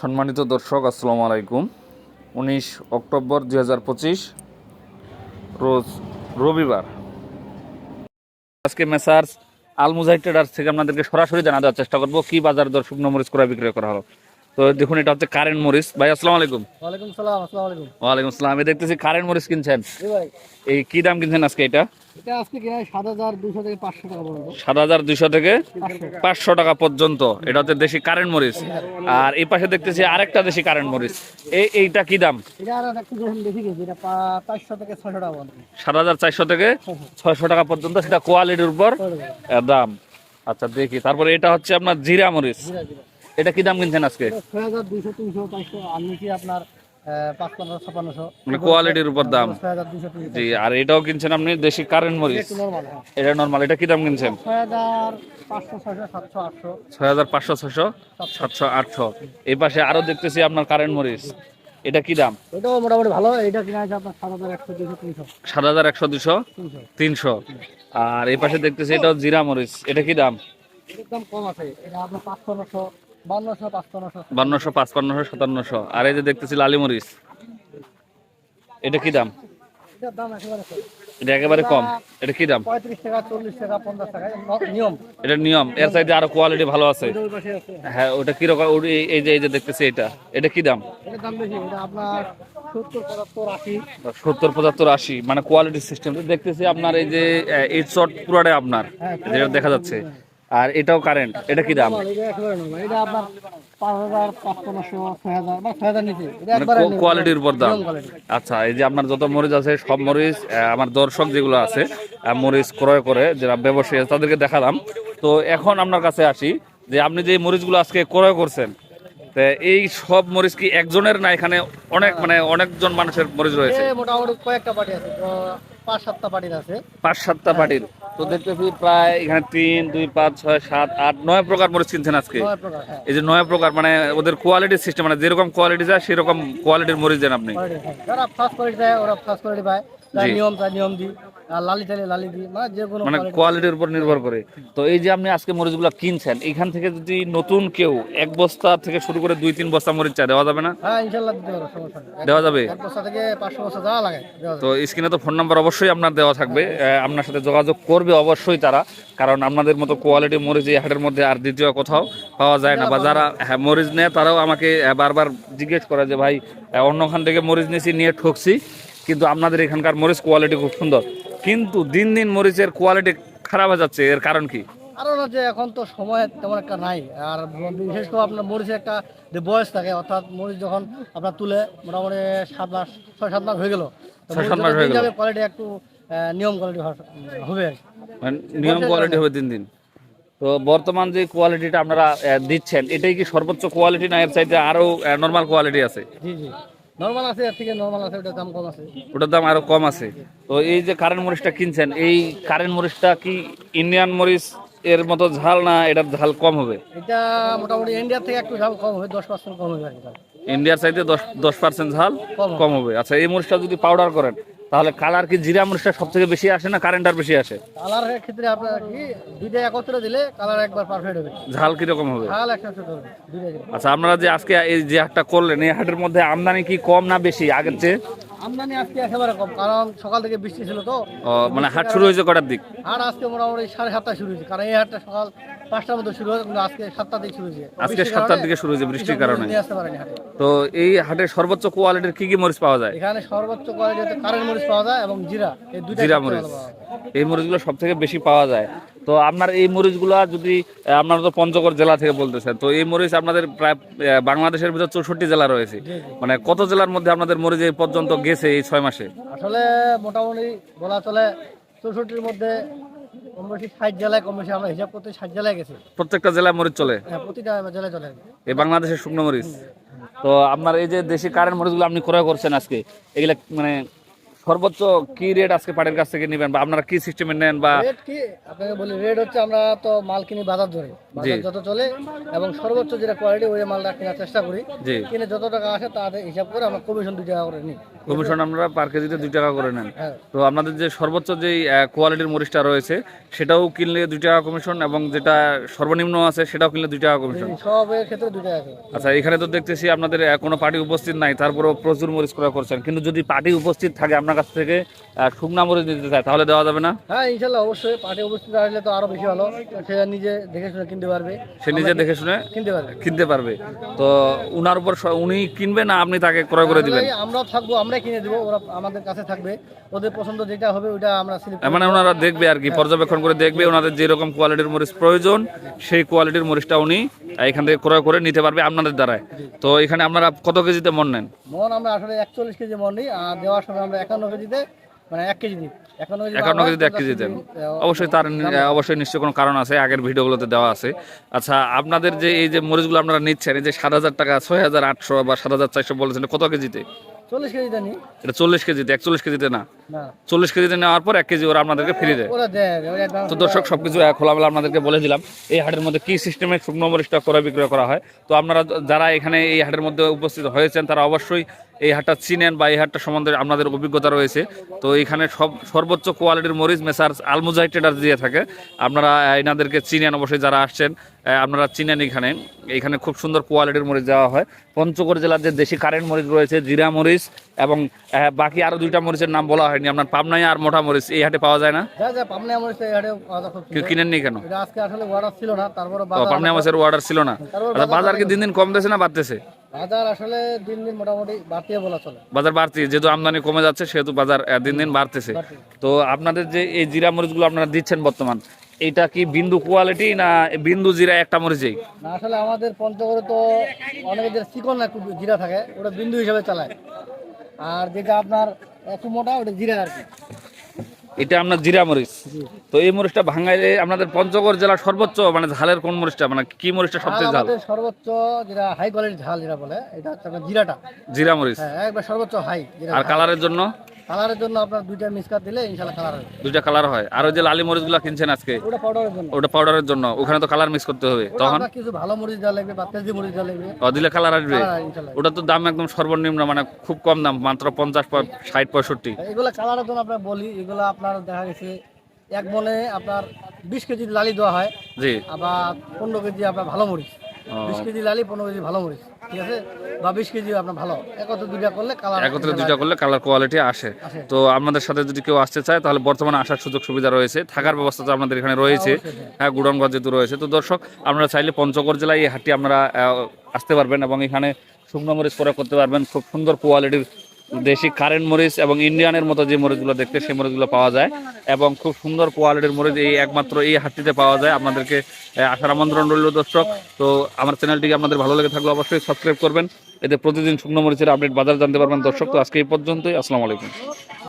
সম্মানিত দর্শক, আসসালামু আলাইকুম। উনিশ অক্টোবর দু হাজার পঁচিশ, রোজ রবিবার। আজকে মেসার্স আলমুজাই ট্রেডার্স থেকে আপনাদেরকে সরাসরি জানা দেওয়ার চেষ্টা করব, কি বাজার দর্শক শুকনো মরিচ করে বিক্রয় করা হলো। তো দেখুন এটা হচ্ছে কারেন্ট মরিচ। ভাই আসসালামু আলাইকুম। ওয়ালাইকুম সালাম আসসালামু আলাইকুম। ওয়ালাইকুম দেখতেছি কারেন্ট মরিচ কিনছেন। ভাই। এই কি দাম কিনছেন আজকে এটা? আজকে কিনা থেকে পাঁচশো টাকা পর্যন্ত। সাত হাজার দুইশো থেকে পাঁচশো। পাঁচশো টাকা পর্যন্ত। এটা হচ্ছে দেশি কারেন্ট মরিচ। আর এই পাশে দেখতেছি আরেকটা দেশি কারেন্ট মরিচ। এই এইটা কি দাম? এটা আর একটু এটা থেকে ছশো টাকা পর্যন্ত। সাত হাজার চারশো থেকে ছয়শো টাকা পর্যন্ত সেটা কোয়ালিটির উপর। দাম। আচ্ছা দেখি। তারপরে এটা হচ্ছে আপনার জিরা মরিচ। জিরা জিরা। এটা কি দাম কিনছেন আজকে? এটা ছয় হাজার দুশো তিনশো পাঁচশো আর নিচে আপনার কোয়ালিটির উপর দাম। জি আর এটাও কিনছেন আপনি? দেশি কারেন্ট মরিচ। হ্যাঁ। এটা নর্মাল এটা কি দাম কিনছেন? ছয় হাজার পাঁচশো ছশো সাতশো আটশো। এই পাশে আরও দেখতেছি আপনার কারেন্ট মরিচ। এটা কি দাম? এটাও মোটামুটি ভালো। এটা কিনা আছে আপনার সাত হাজার একশো দুশো তিনশো। আর এই পাশে দেখতেছি এটাও জিরা মরিচ। এটা কি দাম? দাম কম আছে। এটা আপনার বান্নশো পাঁচপান্নশো। সাতান্নশো। আর এই যে দেখতেছি লালি মরিচ। এটা কি দাম? এটা একেবারে কম। এটা কি দাম? এটা নিয়ম। এর সাইডে আরও কোয়ালিটি ভালো আছে। হ্যাঁ ওটা কি রকম? এই- যে এই যে দেখতেছি এটা। এটা কি দাম? সত্তর পঁচাত্তর আশি। মানে কোয়ালিটি সিস্টেম দেখতেছি আপনার এই যে এই শর্ট পুরাটাই আপনার। যেটা দেখা যাচ্ছে। আর এটাও কারেন্ট এটা কি দাম? এটা মানে কোয়ালিটির উপর দাম। আচ্ছা এই যে আপনার যত মরিচ আছে সব মরিচ আমার দর্শক যেগুলো আছে মরিচ ক্রয় করে যারা ব্যবসায়ী তাদেরকে দেখালাম। তো এখন আপনার কাছে আসি যে আপনি যে মরিচগুলো আজকে ক্রয় করছেন তো এই সব মরিচ কি একজনের না এখানে অনেক মানে অনেকজন মানুষের মরিচ রয়েছে? মোটামুটি কয়েকটা পার্টি আছে পাঁচ সাতটা পার্টির আছে। পাঁচ সাতটা পার্টির। তো দেখতেছি প্রায় এখানে তিন দুই পাঁচ ছয় সাত আট নয় প্রকার মরিচ কিনছেন আজকে। হ্যাঁ। এই যে নয় প্রকার মানে ওদের কোয়ালিটির সিস্টেম মানে যেরকম কোয়ালিটি যায় সেরকম কোয়ালিটির মরিচ দেন আপনি। হ্যাঁ। যারা ফার্স্ট কোয়ালিটি চায় ওরা ফার্স্ট কোয়ালিটি পায়। যারা নিয়ম চায় নিয়ম দিই। আর লালি চাইলে লালি দিই। মানে যে কোনো মানে কোয়ালিটির উপর নির্ভর করে। তো এই যে আপনি আজকে মরিচগুলো কিনছেন এখান থেকে যদি নতুন কেউ এক বস্তা থেকে শুরু করে দুই তিন বস্তা মরিচ চা দেওয়া যাবে না? হ্যাঁ ইনশাল্লাহ দিতে পারো সমস্যা দেওয়া যাবে? এক বছর থেকে পাঁচশো বছর যাওয়া লাগে তো স্ক্রিনে তো ফোন নাম্বার অবশ্যই আপনার দেওয়া থাকবে। আপনার সাথে যোগাযোগ করবে অবশ্যই তারা কারণ আপনাদের মতো কোয়ালিটি মরিচ এই হাটের মধ্যে আর দ্বিতীয় কোথাও পাওয়া যায় না। বা যারা হ্যাঁ, মরিচ নেয় তারাও আমাকে বারবার জিজ্ঞেস করে যে ভাই অন্যখান থেকে মরিচ নিয়েছি নিয়ে ঠকছি। কিন্তু আপনাদের এখানকার মরিচ কোয়ালিটি খুব সুন্দর। কিন্তু দিন দিন মরিচের কোয়ালিটি খারাপ হয়ে যাচ্ছে এর কারণ কি? কারণ হচ্ছে এখন তো সময় তেমন একটা নাই। আর বিশেষ করে আপনার মরিচের একটা যে বয়স থাকে অর্থাৎ মরিচ যখন আপনার তুলে মোটামুটি সাত মাস ছয় সাত মাস হয়ে গেল। কোয়ালিটি একটু নিয়ম কোয়ালিটি হবে। মানে নিয়ম কোয়ালিটি হবে দিন দিন। তো বর্তমান যে কোয়ালিটিটা আপনারা দিচ্ছেন এটাই কি সর্বোচ্চ কোয়ালিটি না এর চাইতে আরও নর্মাল কোয়ালিটি আছে? জি জি। নর্মাল আছে এর থেকে নর্মাল আছে ওটার দাম কম আছে। ওটার দাম আরও কম আছে। তো এই যে কারেন্ট মরিচটা কিনছেন এই কারেন্ট মরিচটা কি ইন্ডিয়ান মরিচ এর মতো ঝাল না এটার ঝাল কম হবে? এটা মোটামুটি ইন্ডিয়ার থেকে একটু ঝাল কম হবে দশ পার্সেন্ট কম হবে। ইন্ডিয়ার চাইতে দশ দশ পার্সেন্ট ঝাল কম কম হবে। আচ্ছা এই মরিচটা যদি পাউডার করেন তাহলে কালার কি জিরা মরিচটা সব থেকে বেশি আসে না কারেন্টার বেশি আসে? কালারের ক্ষেত্রে আপনার কি দুইটা একত্রে দিলে কালার একবার পারফেক্ট হবে। ঝাল কীরকম হবে? ঝাল একশো হবে দুইটা আচ্ছা আপনারা যে আজকে এই যে হাটটা করলেন এই হাটের মধ্যে আমদানি কি কম না বেশি আগের চেয়ে? আমদানি আজকে একেবারে কম কারণ সকাল থেকে বৃষ্টি ছিল তো। মানে হাট শুরু হয়েছে কটার দিক? হাট আজকে মোটামুটি সাড়ে সাতটায় শুরু হয়েছে কারণ এই হাটটা সকাল পাঁচটার মধ্যে শুরু কিন্তু আজকে সাতটা থেকে শুরু হয়েছে। আজকে সাতটার দিকে শুরু হয়েছে বৃষ্টির কারণে। হাটে। তো এই হাটের সর্বোচ্চ কোয়ালিটির কি কি মরিচ পাওয়া যায়? এখানে সর্বোচ্চ কোয়ালিটিতে কারেন্ট মরিচ পাওয়া যায় এবং জিরা। এই দুইটা জিরা মরিচ। এই মরিচগুলো সব থেকে বেশি পাওয়া যায়। তো আপনার এই মরিচগুলো যদি আপনারা তো পঞ্চগড় জেলা থেকে বলতেছেন তো এই মরিচ আপনাদের প্রায় বাংলাদেশের ভিতর চৌষট্টি জেলা রয়েছে। মানে কত জেলার মধ্যে আপনাদের মরিচ এই পর্যন্ত গেছে এই ছয় মাসে? আসলে মোটামুটি বলা চলে চৌষট্টির মধ্যে কম বেশি ষাট জেলায় কম বেশি আমরা হিসাব করতে ষাট জেলায় গেছে। প্রত্যেকটা জেলায় মরিচ চলে? হ্যাঁ প্রতিটা জেলায় চলে। এই বাংলাদেশের শুকনো মরিচ। তো আপনার এই যে দেশি কারেন্ট মরিচ মরিচগুলো আপনি ক্রয় করছেন আজকে এগুলা মানে সর্বোচ্চ কি রেট আজকে পাটের কাছ থেকে নেবেন বা আপনারা কি সিস্টেমে নেন বা রেট কি? আপনাকে বলি রেট হচ্ছে আমরা তো মাল কিনি বাজার ধরে। বাজার যত চলে এবং সর্বোচ্চ যেটা কোয়ালিটি ওই মালটা কেনার চেষ্টা করি। কিনে যত টাকা আসে তাদের হিসাব করে আমরা কমিশন দুই টাকা করে নিই। কমিশন আমরা পার কেজিতে দুই টাকা করে নেন। হ্যাঁ। তো আপনাদের যে সর্বোচ্চ যে কোয়ালিটির মরিচটা রয়েছে সেটাও কিনলে দুই টাকা কমিশন এবং যেটা সর্বনিম্ন আছে সেটাও কিনলে দুই টাকা কমিশন সবের ক্ষেত্রে দুই টাকা করে। আচ্ছা এখানে তো দেখতেছি আপনাদের কোনো পার্টি উপস্থিত নাই তারপরেও প্রচুর মরিচ ক্রয় করছেন। কিন্তু যদি পার্টি উপস্থিত থাকে আপনার কাছ থেকে শুকনা মরিচ নিতে চায় তাহলে দেওয়া যাবে না? হ্যাঁ ইনশাল্লাহ অবশ্যই পার্টি উপস্থিত আসলে তো আরও বেশি ভালো। সে নিজে দেখে শুনে কিনতে পারবে। সে নিজে দেখে শুনে কিনতে পারবে। কিনতে পারবে। তো উনার উপর উনি কিনবে না আপনি তাকে ক্রয় করে দিবেন? আমরাও থাকব আমরাই কিনে দেবো ওরা আমাদের কাছে থাকবে। ওদের পছন্দ যেটা হবে ওইটা আমরা মানে ওনারা দেখবে আর কি পর্যবেক্ষণ করে দেখবে ওনাদের যেরকম কোয়ালিটির মরিচ প্রয়োজন সেই কোয়ালিটির মরিচটা উনি এখান থেকে ক্রয় করে নিতে পারবে আপনাদের দ্বারায়। তো এখানে আপনারা কত কেজিতে মন নেন? মন আমরা আসলে একচল্লিশ কেজি মন নিই আর দেওয়ার সময় আমরা একান্ন কেজিতে মানে এক কেজি দিই। একান্ন কেজিতে এক কেজি দেন। অবশ্যই তার অবশ্যই নিশ্চয়ই কোনো কারণ আছে আগের ভিডিওগুলোতে দেওয়া আছে। আচ্ছা আপনাদের যে এই যে মরিচগুলো আপনারা নিচ্ছেন এই যে সাত হাজার টাকা ছয় হাজার আটশো বা সাত হাজার চারশো বলেছেন কত কেজিতে? চল্লিশ কেজিতে নিই এটা চল্লিশ কেজিতে একচল্লিশ কেজিতে না? না। চল্লিশ কেজিতে নেওয়ার পর এক কেজি ওরা আপনাদেরকে ফ্রি দেয়। ওরা দেয় ওরা advance তো দর্শক সবকিছু খোলামেলা আপনাদেরকে বলে দিলাম। এই হাটের মধ্যে কি সিস্টেমে শুকনো স্টক করা বিক্রয় করা হয়? তো আপনারা যারা এখানে এই হাটের মধ্যে উপস্থিত হয়েছেন তারা অবশ্যই এই হাটটা চিনেন বা এই হাটটা সম্বন্ধে আপনাদের অভিজ্ঞতা রয়েছে। তো এখানে সব সর্বোচ্চ কোয়ালিটির মরিচ মেসার আলমুজাই ট্রেডার দিয়ে থাকে। আপনারা এনাদেরকে চিনেন অবশ্যই যারা আসছেন আপনারা চিনেন এখানে। এখানে খুব সুন্দর কোয়ালিটির মরিচ দেওয়া হয়। পঞ্চগড় জেলার যে দেশি কারেন্ট মরিচ রয়েছে জিরা মরিচ এবং বাকি আরও দুইটা মরিচের নাম বলা হয়নি। আপনার পাবনায় আর মোটা মরিচ এই হাটে পাওয়া যায় না? যা যা পাবনা আমার এই হাটে পাওয়া যায় খুব কেউ সুন্দর। কিনেননি কেন? পাবনা মাছের অর্ডার ছিল না তারপর আচ্ছা বাজার কি দিন দিন কমতেছে না বাড়তেছে? বাজার আসলে দিন দিন মোটামুটি বাড়তিয়ে বলা চলে। বাজার বাড়তি যেহেতু আমদানি কমে যাচ্ছে সেহেতু বাজার দিন দিন বাড়তেছে। তো আপনাদের যে এই জিরা মরিচগুলো আপনারা দিচ্ছেন বর্তমান এটা কি বিন্দু কোয়ালিটি না বিন্দু জিরা একটা মরিচেই না আসলে আমাদের পঞ্চগড়ে তো অনেকের চিকন একটু জিরা থাকে ওটা বিন্দু হিসাবে চালায়। আর যেটা আপনার একটু মোটা ওটা জিরা আর কি। এটা আপনার জিরা মরিচ? তো এই মরিচটা ভাঙাইলে আপনাদের পঞ্চগড় জেলার সর্বোচ্চ মানে ঝালের কোন মরিচটা? মানে কি মরিচটা সবচেয়ে ঝাল? সর্বোচ্চ যেটা হাই কোয়ালিটির ঝাল যেটা বলে এটা হচ্ছে জিরাটা। জিরা মরিচ। হ্যাঁ একবার সর্বোচ্চ হাই আর কালারের জন্য? কালারের জন্য আপনার দুইটা মিসকার দিলে ইনশাল্লাহ কালার হবে। দুইটা কালার হয়। আর ওই যে লালি মরিচগুলো কিনছেন আজকে ওটা পাউডারের জন্য। ওটা পাউডারের জন্য। ওখানে তো কালার মিক্স করতে হবে। তখন? আপনার কিছু ভালো মরিচ দেওয়া লাগবে বা তেজি মরিচ দেওয়া লাগবে। ও, দিলে কালার আসবে? ইনশাল্লাহ ওটা তো দাম একদম সর্বনিম্ন মানে খুব কম দাম মাত্র পঞ্চাশ ষাট পঁয়ষট্টি। এগুলো কালারের জন্য আপনার বলি এগুলো আপনার দেখা গেছে এক মনে আপনার বিশ কেজি লালি দেওয়া হয় জি। আবার পনেরো কেজি আপনার ভালো মরিচ। ও, বিশ কেজি লালি পনেরো কেজি ভালো মরিচ ঠিক আছে? বা বিশ কেজি আপনার ভালো। একত্রে দুইটা করলে কালার একত্রে দুইটা করলে কালার কোয়ালিটি আসে। তো আপনাদের সাথে যদি কেউ আসতে চায় তাহলে বর্তমানে আসার সুযোগ সুবিধা রয়েছে। থাকার ব্যবস্থা তো আপনাদের এখানে রয়েছে। হ্যাঁ গুডনগঞ্জ যেহেতু রয়েছে। তো দর্শক আপনারা চাইলে পঞ্চগড় জেলায় এই হাটটি আপনারা আসতে পারবেন এবং এখানে শুকনো মরিচ করে করতে পারবেন। খুব সুন্দর কোয়ালিটির দেশি কারেন্ট মরিচ এবং ইন্ডিয়ানের মতো যে মরিচগুলো দেখতে, সেই মরিচগুলো পাওয়া যায়। এবং খুব সুন্দর কোয়ালিটির মরিচ এই একমাত্র এই হাটটিতে পাওয়া যায়। আপনাদেরকে আসার আমন্ত্রণ রইল দর্শক। তো আমার চ্যানেলটিকে আপনাদের ভালো লেগে থাকলে অবশ্যই সাবস্ক্রাইব করবেন। এতে প্রতিদিন শুকনো মরিচের আপডেট বাজার জানতে পারবেন দর্শক। তো আজকে এই পর্যন্তই। আসসালামু আলাইকুম।